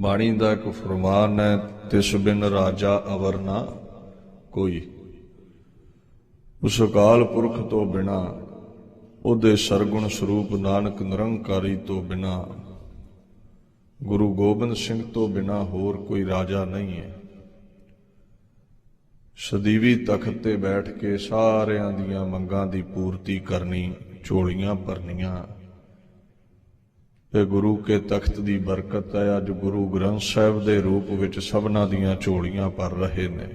ਬਾਣੀ ਦਾ ਇੱਕ ਫਰਮਾਨ ਹੈ, ਤਿਸ ਬਿਨ ਰਾਜਾ ਅਵਰ ਨਾ ਕੋਈ। ਉਸ ਅਕਾਲ ਪੁਰਖ ਤੋਂ ਬਿਨਾ, ਉਹਦੇ ਸਰਗੁਣ ਸਰੂਪ ਨਾਨਕ ਨਿਰੰਕਾਰੀ ਤੋਂ ਬਿਨਾ, ਗੁਰੂ ਗੋਬਿੰਦ ਸਿੰਘ ਤੋਂ ਬਿਨਾ ਹੋਰ ਕੋਈ ਰਾਜਾ ਨਹੀਂ ਹੈ। ਸਦੀਵੀ ਤਖਤ ਤੇ ਬੈਠ ਕੇ ਸਾਰਿਆਂ ਦੀਆਂ ਮੰਗਾਂ ਦੀ ਪੂਰਤੀ ਕਰਨੀ ਝੋਲੀਆਂ ਭਰਨੀਆਂ ਇਹ ਗੁਰੂ ਕੇ ਤਖਤ ਦੀ ਬਰਕਤ ਹੈ। ਅੱਜ ਗੁਰੂ ਗ੍ਰੰਥ ਸਾਹਿਬ ਦੇ ਰੂਪ ਵਿੱਚ ਸਭਨਾਂ ਦੀਆਂ ਝੋਲੀਆਂ ਭਰ ਰਹੇ ਨੇ।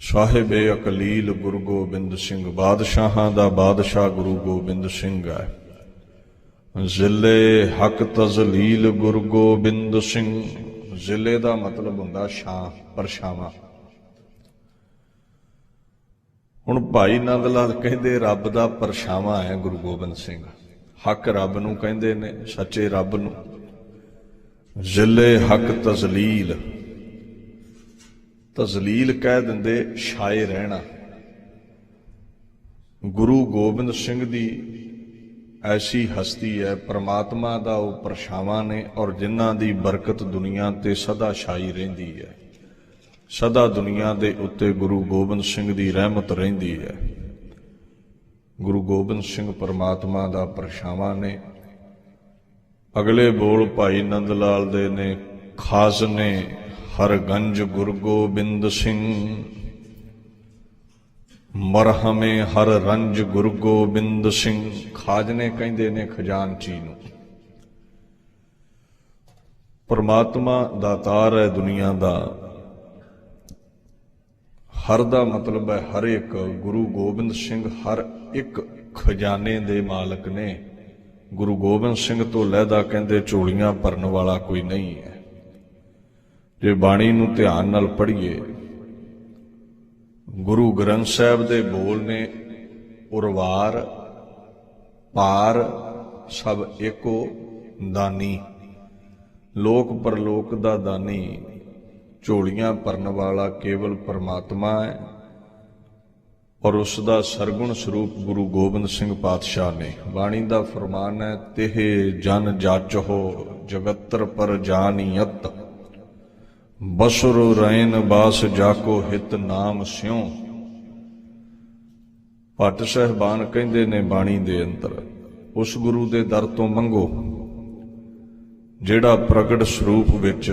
ਸਾਹਿਬ ਅਕਲੀਲ ਗੁਰੂ ਗੋਬਿੰਦ ਸਿੰਘ ਬਾਦਸ਼ਾਹਾਂ ਦਾ ਬਾਦਸ਼ਾਹ ਗੁਰੂ ਗੋਬਿੰਦ ਸਿੰਘ ਹੈ। ਜ਼ਿਲੇ ਹਕ ਤਜ਼ਲੀਲ ਗੁਰੂ ਗੋਬਿੰਦ ਸਿੰਘ। ਜ਼ਿਲੇ ਦਾ ਮਤਲਬ ਹੁੰਦਾ ਸ਼ਾਹ ਪਰਛਾਵਾਂ। ਹੁਣ ਭਾਈ ਨੰਦ ਲਾਲ ਕਹਿੰਦੇ, ਰੱਬ ਦਾ ਪਰਛਾਵਾਂ ਹੈ ਗੁਰੂ ਗੋਬਿੰਦ ਸਿੰਘ। ਹੱਕ ਰੱਬ ਨੂੰ ਕਹਿੰਦੇ ਨੇ, ਸੱਚੇ ਰੱਬ ਨੂੰ। ਜ਼ਿਲੇ ਹੱਕ ਤਜ਼ਲੀਲ। ਤਜ਼ਲੀਲ ਕਹਿ ਦਿੰਦੇ ਛਾਏ ਰਹਿਣਾ। ਗੁਰੂ ਗੋਬਿੰਦ ਸਿੰਘ ਦੀ ਐਸੀ ਹਸਤੀ ਹੈ, ਪ੍ਰਮਾਤਮਾ ਦਾ ਉਹ ਪਰਛਾਵਾਂ ਨੇ ਔਰ ਜਿਨ੍ਹਾਂ ਦੀ ਬਰਕਤ ਦੁਨੀਆ ਤੇ ਸਦਾ ਛਾਈ ਰਹਿੰਦੀ ਹੈ। ਸਦਾ ਦੁਨੀਆ ਦੇ ਉੱਤੇ ਗੁਰੂ ਗੋਬਿੰਦ ਸਿੰਘ ਦੀ ਰਹਿਮਤ ਰਹਿੰਦੀ ਹੈ। ਗੁਰੂ ਗੋਬਿੰਦ ਸਿੰਘ ਪਰਮਾਤਮਾ ਦਾ ਪਰਛਾਵਾਂ ਨੇ। ਅਗਲੇ ਬੋਲ ਭਾਈ ਨੰਦ ਲਾਲ ਦੇ ਨੇ, ਖਾਸ ਨੇ ਹਰਗੰਜ ਗੁਰੂ ਗੋਬਿੰਦ ਸਿੰਘ। ਮਰਹਮੇ ਹਰ ਰੰਜ ਗੁਰੂ ਗੋਬਿੰਦ ਸਿੰਘ ਖਾਜਨੇ ਕਹਿੰਦੇ ਨੇ ਖਜ਼ਾਨਚੀ ਨੂੰ। ਪਰਮਾਤਮਾ ਦਾਤਾਰ ਹੈ ਦੁਨੀਆ ਦਾ। ਹਰ ਦਾ ਮਤਲਬ ਹੈ ਹਰ ਇੱਕ, ਗੁਰੂ ਗੋਬਿੰਦ ਸਿੰਘ ਹਰ ਇੱਕ ਖਜ਼ਾਨੇ ਦੇ ਮਾਲਕ ਨੇ ਗੁਰੂ ਗੋਬਿੰਦ ਸਿੰਘ ਤੋਂ ਲਹਿਦਾ ਕਹਿੰਦੇ, ਝੋਲੀਆਂ ਭਰਨ ਵਾਲਾ ਕੋਈ ਨਹੀਂ ਹੈ। ਜੇ ਬਾਣੀ ਨੂੰ ਧਿਆਨ ਨਾਲ ਪੜ੍ਹੀਏ, ਗੁਰੂ ਗ੍ਰੰਥ ਸਾਹਿਬ ਦੇ ਬੋਲ ਨੇ, ਉਰਵਾਰ, ਪਾਰ, ਸਭ ਏਕੋ ਦਾਨੀ। ਲੋਕ ਪਰਲੋਕ ਦਾ ਦਾਨੀ। ਝੋਲੀਆਂ ਭਰਨ ਵਾਲਾ ਕੇਵਲ ਪਰਮਾਤਮਾ ਹੈ। ਔਰ ਉਸ ਦਾ ਸਰਗੁਣ ਸਰੂਪ ਗੁਰੂ ਗੋਬਿੰਦ ਸਿੰਘ ਪਾਤਸ਼ਾਹ ਨੇ। ਬਾਣੀ ਦਾ ਫਰਮਾਨ ਹੈ, ਤਿਹ ਜਨ ਜਾਚੋ ਜਗਤਰ ਪਰ ਜਾਨੀਅਤ। ਬਸੁਰ ਰੈਨ ਬਾਸ ਜਾਕੋ ਹਿਤ ਨਾਮ ਸਿਉ। ਭੱਟ ਸਹਿਬਾਨ ਕਹਿੰਦੇ ਨੇ ਬਾਣੀ ਦੇ ਅੰਦਰ, ਉਸ ਗੁਰੂ ਦੇ ਦਰ ਤੋਂ ਮੰਗੋ। ਜਿਹੜਾ ਪ੍ਰਗਟ ਸਰੂਪ ਵਿੱਚ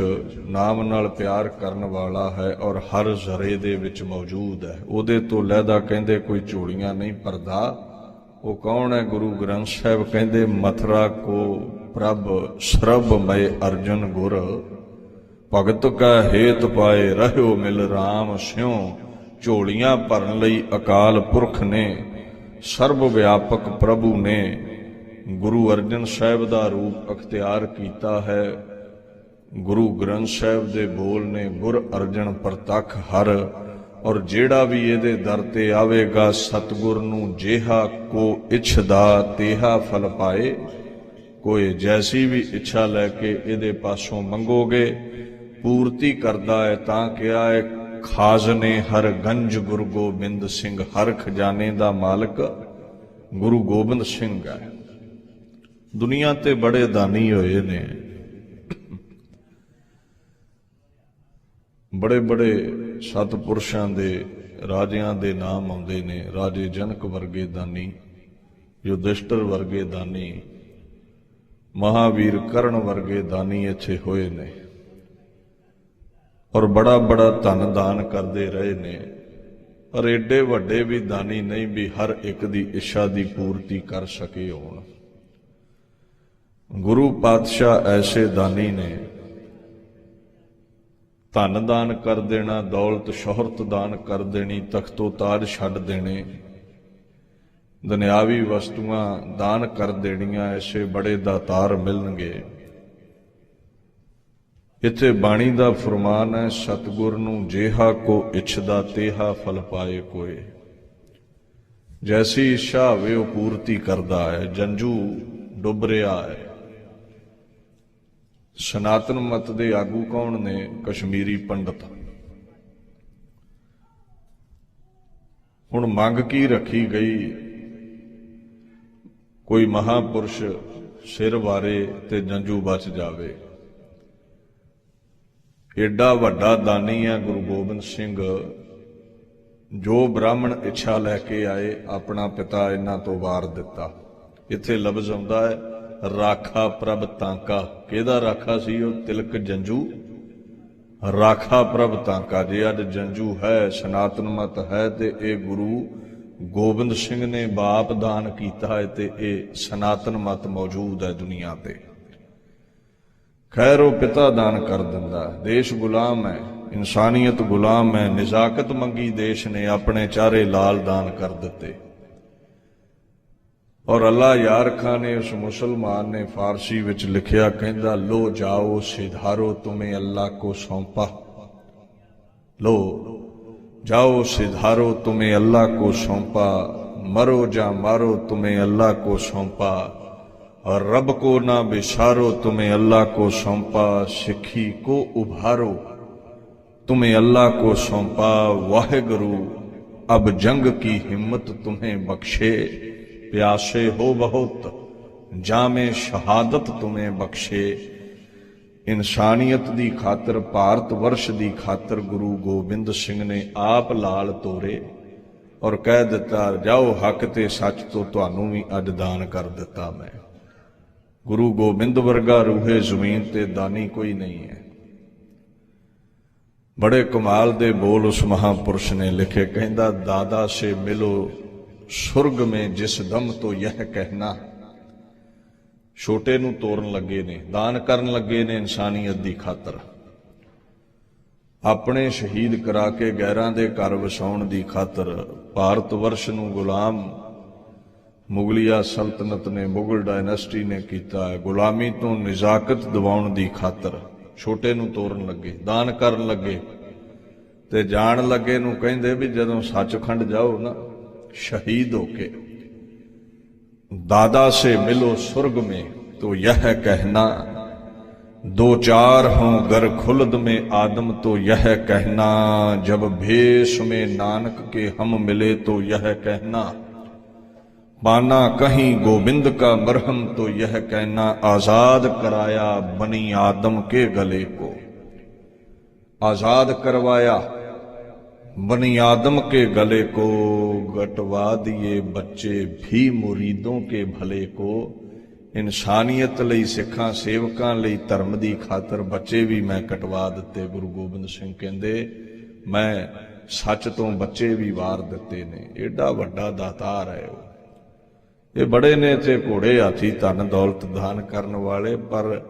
ਨਾਮ ਨਾਲ ਪਿਆਰ ਕਰਨ ਵਾਲਾ ਹੈ ਔਰ ਹਰ ਜ਼ਰੇ ਦੇ ਵਿੱਚ ਮੌਜੂਦ ਹੈ, ਉਹਦੇ ਤੋਂ ਲਹਿਦਾ ਕਹਿੰਦੇ ਕੋਈ ਝੋਲੀਆਂ ਨਹੀਂ ਭਰਦਾ ਉਹ ਕੌਣ ਹੈ? ਗੁਰੂ ਗ੍ਰੰਥ ਸਾਹਿਬ ਕਹਿੰਦੇ, ਮਥਰਾ ਕੋ ਪ੍ਰਭ ਸਰਬ ਮੈ ਅਰਜਨ ਗੁਰ, ਭਗਤ ਕਾ ਹੇਤ ਪਾਏ ਰਹਿਓ ਮਿਲ RAM ਸਿਉ, ਝੋਲੀਆਂ ਭਰਨ ਲਈ ਅਕਾਲ ਪੁਰਖ ਨੇ, ਸਰਬ ਵਿਆਪਕ ਪ੍ਰਭੂ ਨੇ ਗੁਰੂ ਅਰਜਨ ਸਾਹਿਬ ਦਾ ਰੂਪ ਅਖਤਿਆਰ ਕੀਤਾ ਹੈ। ਗੁਰੂ ਗ੍ਰੰਥ ਸਾਹਿਬ ਦੇ ਬੋਲ ਨੇ ਗੁਰ ਅਰਜਨ ਪ੍ਰਤੱਖ ਹਰ, ਔਰ ਜਿਹੜਾ ਵੀ ਇਹਦੇ ਦਰ ਤੇ ਆਵੇਗਾ, ਸਤਗੁਰ ਨੂੰ ਜਿਹਾ ਕੋ ਇਛਦਾ ਤੇਹਾ ਫਲ ਪਾਏ। ਕੋਈ ਜੈਸੀ ਵੀ ਇੱਛਾ ਲੈ ਕੇ ਇਹਦੇ ਪਾਸੋਂ ਮੰਗੋਗੇ, ਪੂਰਤੀ ਕਰਦਾ ਹੈ ਤਾਂ ਕਿਹਾ ਹੈ ਖਾਜ਼ਨੇ ਹਰ ਗੰਜ ਗੁਰੂ ਗੋਬਿੰਦ ਸਿੰਘ, ਹਰ ਖਜ਼ਾਨੇ ਦਾ ਮਾਲਕ, ਗੁਰੂ ਗੋਬਿੰਦ ਸਿੰਘ ਹੈ। ਦੁਨੀਆ ਤੇ ਬੜੇ ਦਾਨੀ ਹੋਏ ਨੇ। ਬੜੇ ਬੜੇ ਸਤਪੁਰਸ਼ਾਂ ਦੇ ਰਾਜਿਆਂ ਦੇ ਨਾਮ ਆਉਂਦੇ ਨੇ। ਰਾਜੇ ਜਨਕ ਵਰਗੇ ਦਾਨੀ, ਯੁਧਿਸ਼ਟਰ ਵਰਗੇ ਦਾਨੀ, ਮਹਾਵੀਰ ਕਰਨ ਵਰਗੇ ਦਾਨੀ ਇੱਥੇ ਹੋਏ ਨੇ ਔਰ ਬੜਾ ਬੜਾ ਧਨ ਦਾਨ ਕਰਦੇ ਰਹੇ ਨੇ। ਪਰ ਏਡੇ ਵੱਡੇ ਵੀ ਦਾਨੀ ਨਹੀਂ ਵੀ ਹਰ ਇੱਕ ਦੀ ਇੱਛਾ ਦੀ ਪੂਰਤੀ ਕਰ ਸਕੇ ਹੋਣ। ਪਾਤਸ਼ਾਹ ਐਸੇ ਦਾਨੀ ਨੇ। ਧਨ ਦਾਨ ਕਰ ਦੇਣਾ, ਦੌਲਤ ਸ਼ੋਹਰਤ ਦਾਨ ਕਰ ਦੇਣੀ, ਤਖਤੋ ਤਾਜ ਛੱਡ ਦੇਣੇ। ਦੁਨਿਆਵੀ ਵਸਤੂਆਂ ਦਾਨ ਕਰ ਦੇਣੀਆਂ, ਐਸੇ ਬੜੇ ਦਾਤਾਰ ਮਿਲਣਗੇ। ਇੱਥੇ ਬਾਣੀ ਦਾ ਫਰਮਾਨ ਹੈ, ਸਤਿਗੁਰ ਨੂੰ ਜਿਹਾ ਕੋ ਇਛਦਾ, ਤੇਹਾ ਫਲ ਪਾਏ ਕੋਏ। ਜੈਸੀ ਇੱਛਾ ਹੋਵੇ ਉਹ ਪੂਰਤੀ ਕਰਦਾ ਹੈ, ਜੰਜੂ ਡੁੱਬ ਰਿਹਾ ਹੈ। ਸਨਾਤਨ ਮਤ ਦੇ ਆਗੂ ਕੌਣ ਨੇ? ਕਸ਼ਮੀਰੀ ਪੰਡਤ। ਹੁਣ ਮੰਗ ਕੀ ਰੱਖੀ ਗਈ? ਕੋਈ ਮਹਾਪੁਰਸ਼ ਸਿਰ ਵਾਰੇ ਤੇ ਜੰਜੂ ਬਚ ਜਾਵੇ। ਏਡਾ ਵੱਡਾ ਦਾਨੀ ਹੈ ਗੁਰੂ ਗੋਬਿੰਦ ਸਿੰਘ। ਜੋ ਬ੍ਰਾਹਮਣ ਇੱਛਾ ਲੈ ਕੇ ਆਏ, ਆਪਣਾ ਪਿਤਾ ਇਹਨਾਂ ਤੋਂ ਵਾਰ ਦਿੱਤਾ। ਇੱਥੇ ਲਫ਼ਜ਼ ਆਉਂਦਾ ਹੈ ਰਾਖਾ ਪ੍ਰਭ ਤਾਂਕਾ ਕਿਹਦਾ ਰਾਖਾ ਸੀ ਉਹ? ਤਿਲਕ ਜੰਜੂ? ਰਾਖਾ ਪ੍ਰਭ ਤਾਂਕਾ ਜੇ ਅੱਜ ਜੰਜੂ ਹੈ, ਸਨਾਤਨ ਮਤ ਹੈ ਤੇ ਇਹ ਗੁਰੂ ਗੋਬਿੰਦ ਸਿੰਘ ਨੇ ਬਾਪ ਦਾਨ ਕੀਤਾ ਹੈ ਤੇ ਇਹ ਸਨਾਤਨ ਮਤ ਮੌਜੂਦ ਹੈ ਦੁਨੀਆ ਤੇ। ਖੈਰ, ਉਹ ਪਿਤਾ ਦਾਨ ਕਰ ਦਿੰਦਾ ਦੇਸ਼ ਗੁਲਾਮ ਹੈ, ਇਨਸਾਨੀਅਤ ਗੁਲਾਮ ਹੈ, ਨਿਜ਼ਾਕਤ ਮੰਗੀ ਦੇਸ਼ ਨੇ ਆਪਣੇ ਚਾਰੇ ਲਾਲ ਦਾਨ ਕਰ ਦਿੱਤੇ। ਔਰ ਅੱਲਾ ਯਾਰ ਖਾਨ ਨੇ ਉਸ ਮੁਸਲਮਾਨ ਨੇ ਫਾਰਸੀ ਵਿੱਚ ਲਿਖਿਆ ਕਹਿੰਦਾ ਲੋ ਜਾਓ ਸਿਧਾਰੋ ਤੁਮੇ ਅੱਲਾ ਕੋ ਸੌਂਪਾ लो जाओ सिधारो तुम्हें अल्लाह को सौंपा मरो जा मारो तुम्हें अल्लाह को सौंपा और रब को ना बिसारो तुम्हें अल्लाह को सौंपा सिखी को उभारो तुम्हें अल्लाह को सौंपा वाहे गुरु अब जंग की हिम्मत तुम्हें बख्शे प्यासे हो बहुत जामे शहादत तुम्हें बख्शे ਇਨਸਾਨੀਅਤ ਦੀ ਖਾਤਰ ਭਾਰਤ ਵਰਸ਼ ਦੀ ਖਾਤਰ ਗੁਰੂ ਗੋਬਿੰਦ ਸਿੰਘ ਨੇ ਆਪ ਲਾਲ ਤੋਰੇ ਔਰ ਕਹਿ ਦਿੱਤਾ ਜਾਓ ਹੱਕ ਤੇ ਸੱਚ ਤੋਂ ਤੁਹਾਨੂੰ ਵੀ ਅੱਜ ਦਾਨ ਕਰ ਦਿੱਤਾ ਮੈਂ ਗੁਰੂ ਗੋਬਿੰਦ ਵਰਗਾ ਰੂਹੇ ਜ਼ਮੀਨ ਤੇ ਦਾਨੀ ਕੋਈ ਨਹੀਂ ਹੈ ਬੜੇ ਕਮਾਲ ਦੇ ਬੋਲ ਉਸ ਮਹਾਪੁਰਸ਼ ਨੇ ਲਿਖੇ ਕਹਿੰਦਾ ਦਾਦਾ ਸੇ ਮਿਲੋ ਸੁਰਗ ਮੇ ਜਿਸ ਦਮ ਤੋਂ ਇਹ ਕਹਿਣਾ। ਛੋਟੇ ਨੂੰ ਤੋਰਨ ਲੱਗੇ ਨੇ, ਦਾਨ ਕਰਨ ਲੱਗੇ ਨੇ ਇਨਸਾਨੀਅਤ ਦੀ ਖਾਤਰ। ਆਪਣੇ ਸ਼ਹੀਦ ਕਰਾ ਕੇ ਗੈਰਾਂ ਦੇ ਘਰ ਵਸਾਉਣ ਦੀ ਖਾਤਰ ਭਾਰਤ ਵਰਸ਼ ਨੂੰ ਗੁਲਾਮ ਮੁਗਲਿਆ ਸਲਤਨਤ ਨੇ, ਮੁਗਲ ਡਾਇਨੈਸਟੀ ਨੇ ਕੀਤਾ ਹੈ। ਗੁਲਾਮੀ ਤੋਂ ਨਿਜ਼ਾਕਤ ਦਿਵਾਉਣ ਦੀ ਖਾਤਰ ਛੋਟੇ ਨੂੰ ਤੋਰਨ ਲੱਗੇ, ਦਾਨ ਕਰਨ ਲੱਗੇ। ਤੇ ਜਾਣ ਲੱਗੇ ਨੂੰ ਕਹਿੰਦੇ ਵੀ ਜਦੋਂ ਸੱਚਖੰਡ ਜਾਓ ਨਾ शहीदों के। दादा से मिलो स्वर्ग में तो यह कहना, दो चार हों गर खुलद में आदम तो यह कहना, जब भेष में नानक के हम मिले तो यह कहना पाना कहीं गोविंद का मरहम तो यह कहना, आज़ाद कराया बनी आदम के गले को। आज़ाद करवाया। बनी आदम के गले को गटवा दिए बच्चे भी मुरीदों के भले को ਇਨਸਾਨੀਅਤ ਲਈ ਸਿੱਖਾਂ ਸੇਵਕਾਂ ਲਈ ਧਰਮ ਦੀ ਖਾਤਰ ਬੱਚੇ ਵੀ ਮੈਂ ਕਟਵਾ ਦਿੱਤੇ ਗੁਰੂ ਗੋਬਿੰਦ ਸਿੰਘ ਕਹਿੰਦੇ ਮੈਂ ਸੱਚ ਤੋਂ ਬੱਚੇ ਵੀ ਵਾਰ ਦਿੱਤੇ ਨੇ ਏਡਾ ਵੱਡਾ ਦਾਤਾਰ ਹੈ ਉਹ ਇਹ ਬੜੇ ਨੇ ਤੇ ਘੋੜੇ ਹਾਥੀ ਧਨ ਦੌਲਤ ਦਾਨ ਕਰਨ ਵਾਲੇ ਪਰ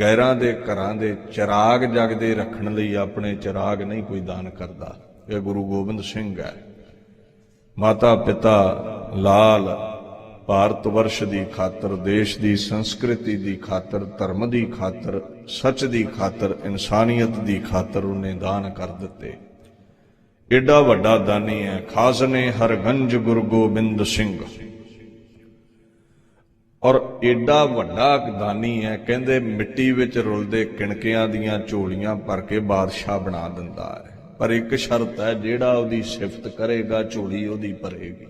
ਗੈਰਾਂ ਦੇ ਘਰਾਂ ਦੇ ਚਿਰਾਗ ਜਗਦੇ ਰੱਖਣ ਲਈ ਆਪਣੇ ਚਿਰਾਗ ਨਹੀਂ ਕੋਈ ਦਾਨ ਕਰਦਾ ਇਹ ਗੁਰੂ ਗੋਬਿੰਦ ਸਿੰਘ ਹੈ। ਮਾਤਾ ਪਿਤਾ ਲਾਲ ਭਾਰਤ ਵਰਸ਼ ਦੀ ਖਾਤਰ, ਦੇਸ਼ ਦੀ ਸੰਸਕ੍ਰਿਤੀ ਦੀ ਖਾਤਰ, ਧਰਮ ਦੀ ਖਾਤਰ, ਸੱਚ ਦੀ ਖਾਤਰ, ਇਨਸਾਨੀਅਤ ਦੀ ਖਾਤਰ ਉਹਨੇ ਦਾਨ ਕਰ ਦਿੱਤੇ। ਏਡਾ ਵੱਡਾ ਦਾਨੀ ਹੈ ਖਾਜ਼ਨੇ ਹਰਗੰਜ ਗੁਰੂ ਗੋਬਿੰਦ ਸਿੰਘ। ਔਰ ਏਡਾ ਵੱਡਾ ਦਾਨੀ ਹੈ, ਕਹਿੰਦੇ ਮਿੱਟੀ ਵਿੱਚ ਰੁਲਦੇ ਕਿਣਕਿਆਂ ਦੀਆਂ ਝੋਲੀਆਂ ਭਰ ਕੇ ਬਾਦਸ਼ਾਹ ਬਣਾ ਦਿੰਦਾ ਹੈ। ਪਰ ਇੱਕ ਸ਼ਰਤ ਹੈ, ਜਿਹੜਾ ਉਹਦੀ ਸਿਫਤ ਕਰੇਗਾ ਝੋਲੀ ਉਹਦੀ ਭਰੇਗੀ।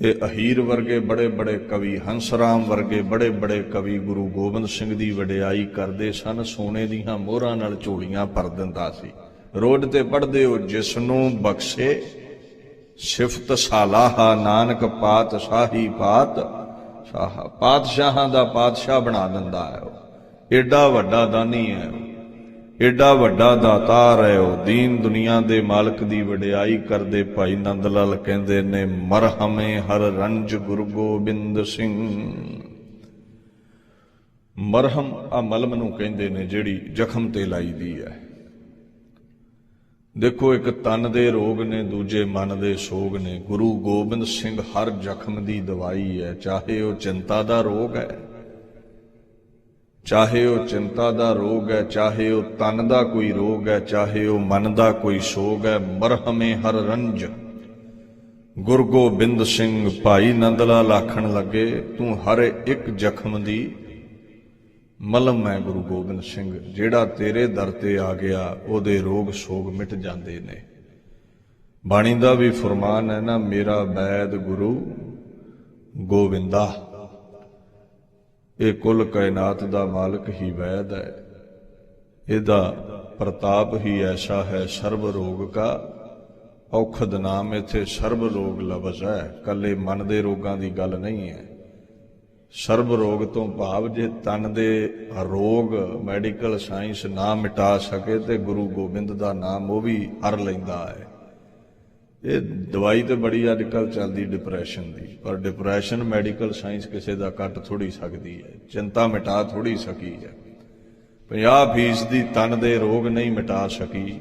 ਇਹ ਅਹੀਰ ਵਰਗੇ ਬੜੇ ਬੜੇ ਕਵੀ, ਹੰਸਰਾਮ ਵਰਗੇ ਬੜੇ ਬੜੇ ਕਵੀ ਗੁਰੂ ਗੋਬਿੰਦ ਸਿੰਘ ਦੀ ਵਡਿਆਈ ਕਰਦੇ ਸਨ, ਸੋਨੇ ਦੀਆਂ ਮੋਹਰਾਂ ਨਾਲ ਝੋਲੀਆਂ ਭਰ ਦਿੰਦਾ ਸੀ। ਰੋਡ ਤੇ ਪੜਦੇ ਹੋ ਜਿਸ ਨੂੰ ਬਖਸ਼ੇ, ਸਿਫਤ ਸਾਲਾਹਾ ਨਾਨਕ ਪਾਤ ਸ਼ਾਹੀ ਪਾਤ, ਸ਼ਾਹ ਪਾਤਸ਼ਾਹਾਂ ਦਾ ਪਾਤਸ਼ਾਹ ਬਣਾ ਦਿੰਦਾ ਹੈ ਉਹ। ਏਡਾ ਵੱਡਾ ਦਾਨੀ ਹੈ ਏਡਾ ਵੱਡਾ ਦਾਤਾ ਹੈ ਦੀਨ ਦੁਨੀਆ ਦੇ ਮਾਲਕ ਦੀ ਵਡਿਆਈ ਕਰਦੇ ਭਾਈ ਨੰਦ ਲਾਲ ਕਹਿੰਦੇ ਨੇ ਮਰਹਮੇ ਹਰ ਰੰਜ ਗੁਰੂ ਗੋਬਿੰਦ ਸਿੰਘ। ਮਰਹਮ ਆ ਮਲਮ ਨੂੰ ਕਹਿੰਦੇ ਨੇ, ਜਿਹੜੀ ਜ਼ਖਮ ਤੇ ਲਾਈ ਦੀ ਹੈ ਦੇਖੋ, ਇੱਕ ਤਨ ਦੇ ਰੋਗ ਨੇ, ਦੂਜੇ ਮਨ ਦੇ ਸੋਗ ਨੇ। ਗੁਰੂ ਗੋਬਿੰਦ ਸਿੰਘ ਹਰ ਜ਼ਖਮ ਦੀ ਦਵਾਈ ਹੈ ਚਾਹੇ ਉਹ ਚਿੰਤਾ ਦਾ ਰੋਗ ਹੈ ਚਾਹੇ ਉਹ ਚਿੰਤਾ ਦਾ ਰੋਗ ਹੈ, ਚਾਹੇ ਉਹ ਤਨ ਦਾ ਕੋਈ ਰੋਗ ਹੈ, ਚਾਹੇ ਉਹ ਮਨ ਦਾ ਕੋਈ ਸੋਗ ਹੈ, ਮਰਹਮੇ ਹਰ ਰੰਜ। ਗੁਰੂ ਗੋਬਿੰਦ ਸਿੰਘ, ਭਾਈ ਨੰਦਲਾ ਲਾਖਣ ਲੱਗੇ, ਤੂੰ ਹਰ ਇੱਕ ਜ਼ਖਮ ਦੀ ਮਲਮ ਹੈ ਗੁਰੂ ਗੋਬਿੰਦ ਸਿੰਘ। ਜਿਹੜਾ ਤੇਰੇ ਦਰ ਤੇ ਆ ਗਿਆ, ਉਹਦੇ ਰੋਗ ਸੋਗ ਮਿਟ ਜਾਂਦੇ ਨੇ। ਬਾਣੀ ਦਾ ਵੀ ਫਰਮਾਨ ਹੈ, ਨਾ ਮੇਰਾ ਬੈਦ ਗੁਰੂ ਗੋਬਿੰਦਾ ਇਹ ਕੁੱਲ ਕਾਇਨਾਤ ਦਾ ਮਾਲਕ ਹੀ ਵੈਦ ਹੈ। ਇਹਦਾ ਪ੍ਰਤਾਪ ਹੀ ਐਸਾ ਹੈ, ਸਰਬ ਰੋਗ ਕਾ। ਔਖਦ ਨਾਮ ਇਥੇ ਸਰਬ ਰੋਗ ਲਫ਼ਜ਼ ਹੈ। ਕੱਲੇ ਮਨ ਦੇ ਰੋਗਾਂ ਦੀ ਗੱਲ ਨਹੀਂ ਹੈ। ਸਰਬ ਰੋਗ ਤੋਂ ਭਾਵ ਜੇ ਤਨ ਦੇ ਰੋਗ ਮੈਡੀਕਲ ਸਾਇੰਸ ਨਾ ਮਿਟਾ ਸਕੇ ਤੇ ਗੁਰੂ ਗੋਬਿੰਦ ਦਾ ਨਾਮ ਉਹ ਵੀ ਹਰ ਲੈਂਦਾ ਹੈ। ਇਹ ਦਵਾਈ ਤੇ ਬੜੀ ਅੱਜ ਕੱਲ ਚੱਲਦੀ ਡਿਪਰੈਸ਼ਨ ਦੀ। ਪਰ ਡਿਪਰੈਸ਼ਨ ਮੈਡੀਕਲ ਸਾਇੰਸ ਕਿਸੇ ਦਾ ਕੱਟ ਥੋੜੀ ਸਕਦੀ ਹੈ। ਚਿੰਤਾ ਮਿਟਾ ਥੋੜੀ ਸਕੀ ਹੈ। 50% ਦੀ ਤਨ ਦੇ ਰੋਗ ਨਹੀਂ ਮਿਟਾ ਸਕੀ।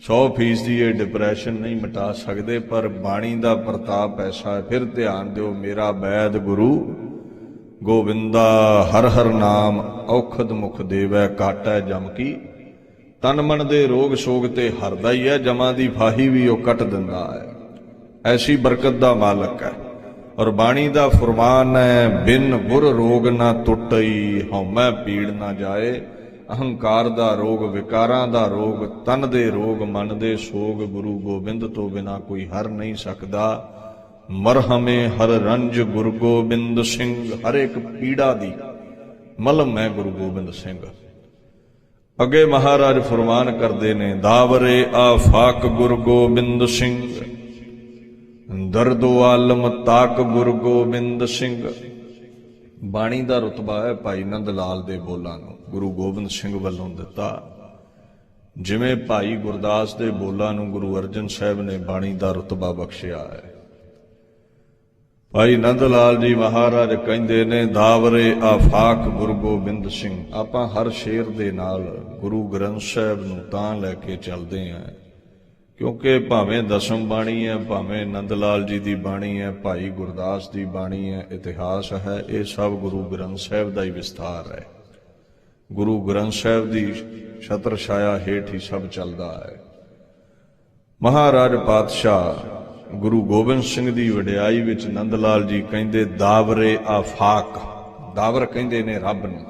100% ਦੀ ਇਹ ਡਿਪਰੈਸ਼ਨ ਨਹੀਂ ਮਿਟਾ ਸਕਦੇ, ਪਰ ਬਾਣੀ ਦਾ ਪ੍ਰਤਾਪ ਐਸਾ ਹੈ, ਫਿਰ ਧਿਆਨ ਦਿਓ ਮੇਰਾ ਬੈਦ ਗੁਰੂ ਗੋਬਿੰਦਾ ਹਰ ਹਰ ਨਾਮ ਔਖਦ ਮੁਖ ਦੇਵੈ, ਕਾਟੈ ਜਮ ਕੀ ਤਨ ਮਨ ਦੇ ਰੋਗ ਸੋਗ ਤੇ ਹਰਦਾ ਹੀ ਹੈ, ਜਮਾਂ ਦੀ ਫਾਹੀ ਵੀ ਉਹ ਕੱਟ ਦਿੰਦਾ ਹੈ। ਐਸੀ ਬਰਕਤ ਦਾ ਮਾਲਕ ਹੈ ਔਰ ਬਾਣੀ ਦਾ ਫਰਮਾਨ ਹੈ, ਬਿਨ ਬੁਰ ਰੋਗ ਨਾ ਟੁੱਟਈ ਹਉਮੈ ਪੀੜ ਨਾ ਜਾਏ। ਅਹੰਕਾਰ ਦਾ ਰੋਗ, ਵਿਕਾਰਾਂ ਦਾ ਰੋਗ, ਤਨ ਦੇ ਰੋਗ, ਮਨ ਦੇ ਸੋਗ, ਗੁਰੂ ਗੋਬਿੰਦ ਤੋਂ ਬਿਨਾ ਕੋਈ ਹਰ ਨਹੀਂ ਸਕਦਾ। ਮਰਹਮੇ ਹਰ ਰੰਜ ਗੁਰੂ ਗੋਬਿੰਦ ਸਿੰਘ ਹਰ ਇੱਕ ਪੀੜਾ ਦੀ ਮਲਮ ਹੈ ਗੁਰੂ ਗੋਬਿੰਦ ਸਿੰਘ। ਅੱਗੇ ਮਹਾਰਾਜ ਫਰਮਾਨ ਕਰਦੇ ਨੇ, ਦਾਵਰੇ ਆਫਾਕ ਗੁਰ ਗੋਬਿੰਦ ਸਿੰਘ, ਦਰਦੋ ਆਲਮ ਤਾਕ ਗੁਰ ਗੋਬਿੰਦ ਸਿੰਘ। ਬਾਣੀ ਦਾ ਰਤਬਾ ਹੈ ਭਾਈ ਨੰਦ ਲਾਲ ਦੇ ਬੋਲਾਂ ਨੂੰ, ਗੁਰੂ ਗੋਬਿੰਦ ਸਿੰਘ ਵੱਲੋਂ ਦਿੱਤਾ। ਜਿਵੇਂ ਭਾਈ ਗੁਰਦਾਸ ਦੇ ਬੋਲਾਂ ਨੂੰ ਗੁਰੂ ਅਰਜਨ ਸਾਹਿਬ ਨੇ ਬਾਣੀ ਦਾ ਰਤਬਾ ਬਖਸ਼ਿਆ ਹੈ। ਭਾਈ ਨੰਦ ਲਾਲ ਜੀ ਮਹਾਰਾਜ ਕਹਿੰਦੇ ਨੇ, ਦਾਵਰੇ ਆਫਾਕ ਗੁਰੂ ਗੋਬਿੰਦ ਸਿੰਘ, ਆਪਾਂ ਹਰ ਸ਼ੇਰ ਦੇ ਨਾਲ ਗੁਰੂ ਗ੍ਰੰਥ ਸਾਹਿਬ ਨੂੰ ਤਾਂ ਲੈ ਕੇ ਚੱਲਦੇ ਆਂ, ਕਿਉਂਕਿ ਭਾਵੇਂ ਦਸਮ ਬਾਣੀ ਹੈ, ਭਾਵੇਂ ਨੰਦ ਲਾਲ ਜੀ ਦੀ ਬਾਣੀ ਹੈ, ਭਾਈ ਗੁਰਦਾਸ ਦੀ ਬਾਣੀ ਹੈ, ਇਤਿਹਾਸ ਹੈ, ਇਹ ਸਭ ਗੁਰੂ ਗ੍ਰੰਥ ਸਾਹਿਬ ਦਾ ਹੀ ਵਿਸਥਾਰ ਹੈ। ਗੁਰੂ ਗ੍ਰੰਥ ਸਾਹਿਬ ਦੀ ਛਤਰ ਛਾਇਆ ਹੇਠ ਹੀ ਸਭ ਚੱਲਦਾ ਹੈ। ਮਹਾਰਾਜ ਪਾਤਸ਼ਾਹ ਗੁਰੂ ਗੋਬਿੰਦ ਸਿੰਘ ਦੀ ਵਡਿਆਈ ਵਿੱਚ ਨੰਦ ਲਾਲ ਜੀ ਕਹਿੰਦੇ, ਦਾਵਰੇ ਆਫਾਕ। ਦਾਵਰ ਕਹਿੰਦੇ ਨੇ ਰੱਬ ਨੂੰ।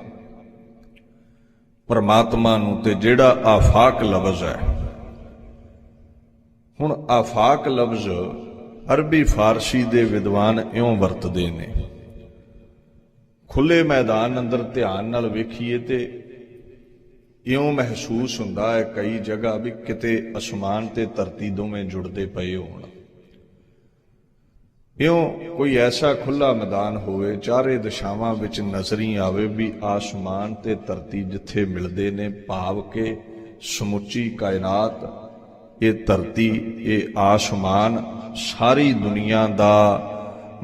ਪਰਮਾਤਮਾ ਨੂੰ ਤੇ ਜਿਹੜਾ ਆਫਾਕ ਲਫ਼ਜ਼ ਹੈ। ਹੁਣ ਆਫਾਕ ਲਫ਼ਜ਼ ਅਰਬੀ ਫਾਰਸੀ ਦੇ ਵਿਦਵਾਨ ਇਉਂ ਵਰਤਦੇ ਨੇ। ਖੁੱਲੇ ਮੈਦਾਨ ਅੰਦਰ ਧਿਆਨ ਨਾਲ ਵੇਖੀਏ ਤੇ ਇਉਂ ਮਹਿਸੂਸ ਹੁੰਦਾ ਹੈ ਕਈ ਜਗ੍ਹਾ ਵੀ ਕਿਤੇ ਅਸਮਾਨ ਤੇ ਧਰਤੀ ਦੋਵੇਂ ਜੁੜਦੇ ਪਏ ਹੋਣ। ਇਉਂ ਕੋਈ ਐਸਾ ਖੁੱਲਾ ਮੈਦਾਨ ਹੋਵੇ, ਚਾਰੇ ਦਿਸ਼ਾਵਾਂ ਵਿੱਚ ਨਜ਼ਰੀ ਆਵੇ ਵੀ ਆਸਮਾਨ ਤੇ ਧਰਤੀ ਜਿੱਥੇ ਮਿਲਦੇ ਨੇ ਭਾਵ ਕੇ ਸਮੁੱਚੀ ਕਾਇਨਾਤ, ਇਹ ਧਰਤੀ, ਇਹ ਆਸਮਾਨ, ਸਾਰੀ ਦੁਨੀਆ ਦਾ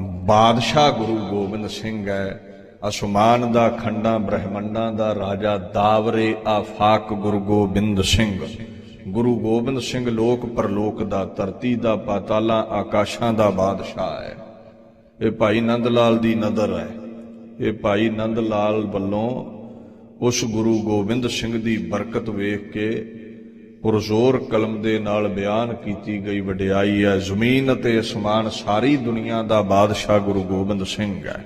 ਬਾਦਸ਼ਾਹ ਗੁਰੂ ਗੋਬਿੰਦ ਸਿੰਘ ਹੈ। ਅਸਮਾਨ ਦਾ ਖੰਡਾਂ, ਬ੍ਰਹਿਮੰਡਾਂ ਦਾ ਰਾਜਾ ਦਾਵਰੇ ਆਫਾਕ ਗੁਰੂ ਗੋਬਿੰਦ ਸਿੰਘ। ਗੁਰੂ ਗੋਬਿੰਦ ਸਿੰਘ ਲੋਕ ਪਰਲੋਕ ਦਾ, ਧਰਤੀ ਦਾ, ਪਾਤਾਲਾਂ, ਆਕਾਸ਼ਾਂ ਦਾ ਬਾਦਸ਼ਾਹ ਹੈ। ਇਹ ਭਾਈ ਨੰਦ ਲਾਲ ਦੀ ਨਜ਼ਰ ਹੈ। ਇਹ ਭਾਈ ਨੰਦ ਲਾਲ ਵੱਲੋਂ ਉਸ ਗੁਰੂ ਗੋਬਿੰਦ ਸਿੰਘ ਦੀ ਬਰਕਤ ਵੇਖ ਕੇ ਪੁਰਜ਼ੋਰ ਕਲਮ ਦੇ ਨਾਲ ਬਿਆਨ ਕੀਤੀ ਗਈ ਵਡਿਆਈ ਹੈ। ਜ਼ਮੀਨ ਅਤੇ ਅਸਮਾਨ ਸਾਰੀ ਦੁਨੀਆ ਦਾ ਬਾਦਸ਼ਾਹ ਗੁਰੂ ਗੋਬਿੰਦ ਸਿੰਘ ਹੈ।